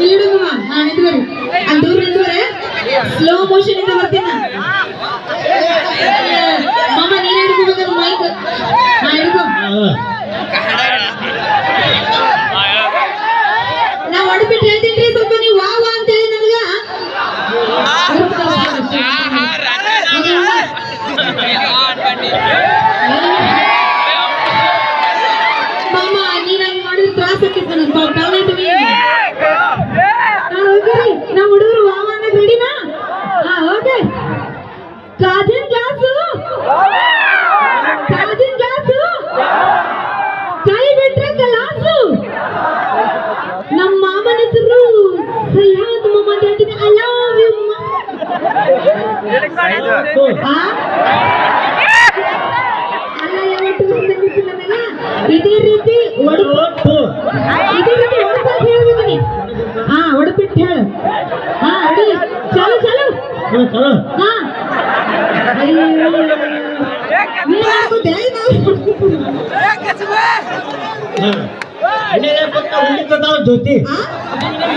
ಇಲ್ಲಿ ಇಡುಗಮ್ಮ ಹಾ ನಿಂತ್ಕೊರಿ ಅಲ್ಲಿ ದೂರ ನಿಂತ್ಕೊರೆ ಸ್ಲೋ ಮೋಷನ್ ಇಂದ ಬರ್ತೀನ ಮಾಮ ನೀನ್ ಹಿಡ್ಕೋಬೇಕಾದ್ರೆ ಮೈಕ್ ಹಾ ಹಿಡ್ಕೊ ನಾ ಹೊಡ್ಬಿಟ್ಟು ಹೇಳ್ತೀನಿ ಸ್ವಲ್ಪ ನೀವು ವಾ ವಾ ಅಂತ ಹೇಳಿ ನನಗ ನಮ್ಮ ಮಾಮನ ಹೆಸರು ಸಹ್ಯಾದ್ ಮೊಹಮ್ಮದ್ ಹೇಳ್ತೀನಿ ಐ ಲವ್ ಯು ಆ ಅಲ್ಲ ಯಾವತ್ತು ಬಂದಿತ್ತು ನನಗ. ಇದೇ ರೀತಿ ಒಡಪು ಇದೇ ರೀತಿ ಒಡಪಾಗಿ ಹೇಳ್ಬೇಕು ನೀ ಹಾ ಒಡಪಿಟ್ಟು ಹೇಳು. ಹಾ ಅಡಿ. ಚಾಲು ಚಾಲು. ಹಾ ಅಯ್ಯೋ. ನೀನ್ ಉಂಡಿ ಜ್ಯೋತಿ.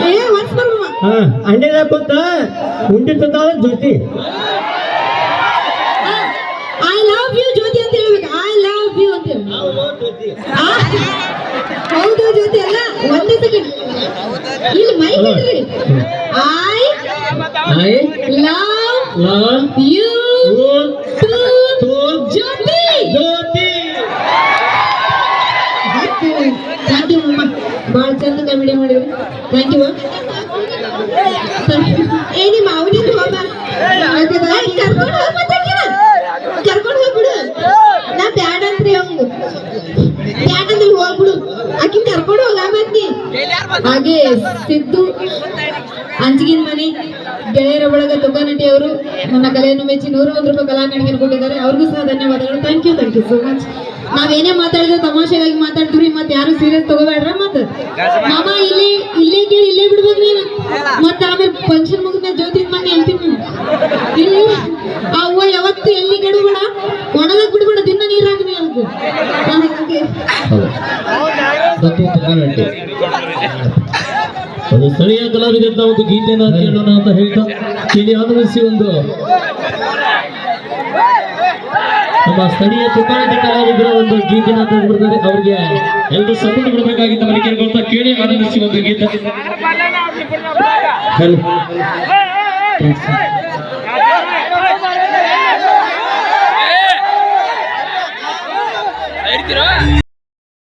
ಏ ಒನ್ಸ್ ಬರ್ಮ ಹಾ Jyoti. I love you Jyoti ಅಂತ ಹೇಳ್ಬೇಕು. ಐ ಲವ್ ಯು ಅಂತ ಹೌದು ಜ್ಯೋತಿ. ಅಲ್ಲ ಒಂದೇ ಸೆಕೆಂಡ್ ಇಲ್ಲಿ ಮೈಕ್ ಇಡ್ರಿ I I love love you you too too Jyoti Jyoti thank you ಮಮ್ಮ ಭಾಳ ಕಾಮಿಡಿ ಮಾಡಿದ್ರಿ ಥ್ಯಾಂಕ್ ಯು ಏ ನಿಮ್ಮ ಅವನಿಂದ ಹೋಗ ಕರ್ಕೊಂಡು ಹೋಗ್ ಆಕಿನ. ಕರ್ಕೊಂಡು ಹೋಗ್ಬಿಡು ನಾ ಬ್ಯಾಡ ಅಂತ್ರಿ ಅವಂಗ ಬ್ಯಾಡ ಅಂದ್ರೆ ಹೋಗ್ಬಿಡು ಆಕಿನ ಕರ್ಕೊಂಡು ಹೋಗ ಮತ್ತಿ ಹಾಗೆ ಸಿದ್ದು, ಅಂಜಿಗಿನ ಮನೆ, ಗೆಳೆಯರ ಬಳಗ ತುಗ್ಗನಟಿ ಅವರು, ನನ್ನ ಕಲೆಯನ್ನು ಮೆಚ್ಚಿ ನೂರ ಒಂದು ರೂಪಾಯಿ ಕಲಾಕಣಿಗೆ ಕೊಟ್ಟಿದ್ದಾರೆ ಅವ್ರಿಗೂ ಸಹ ಧನ್ಯವಾದಗಳು thank you thank you so much ನಾವೇನೇ ಮಾತಾಡಿದ್ರೆ ತಮಾಷೆಗಾಗಿ ಮಾತಾಡ್ತೀವಿ ಮತ್ತೆ ಯಾರು ಸೀರಿಯಸ್ ತಗೋಬೇಡ್ರ ಮತ್ತ? ಮಾಮ ಇಲ್ಲಿ ಇಲ್ಲೇ ಕೇಳಿ ಇಲ್ಲೇ ಬಿಡ್ಬೇಕು ನೀನು. ಮತ್ತೆ ಆಮೇಲೆ ಫಂಕ್ಷನ್ ಮುಗಿದ ಜ್ಯೋತಿ ಮನೆ ಹೇಳ್ತೀನಿ ಇಲ್ಲಿ ಆ ಹೂವ ಯಾವತ್ತು ಎಲ್ಲಿ ಕೆಡಬೇಡ ಒಣಗಕ್ ಬಿಡ್ಬೇಡ ದಿನ ನೀರ್ ಹಾಕಿ ಒಂದು ಸ್ಥಳೀಯ ಕಲಾವಿದರಿಂದ ಒಂದು ಗೀತೆಯನ್ನು ಕೇಳೋಣ ಅಂತ ಹೇಳ್ತಾ ಕೇಳಿ ಆಗಮಿಸಿ ಒಂದು ನಮ್ಮ ಸ್ಥಳೀಯ ತುಕಾನಟ್ಟಿ ಕಲಾವಿದರ ಒಂದು ಗೀತೆನ ತಂದ್ಬಿಡ್ತಾರೆ ಅವ್ರಿಗೆ ಎಲ್ಲರೂ ಸಪೋರ್ಟ್ ಕೊಡಬೇಕಾಗಿತ್ತು ಅವರಿಗೆ ಕೇಳ್ಕೊಳ್ತಾ ಕೇಳಿ ಆನಂದಿಸಿ ಒಂದು ಗೀತೆ ಹಲೋ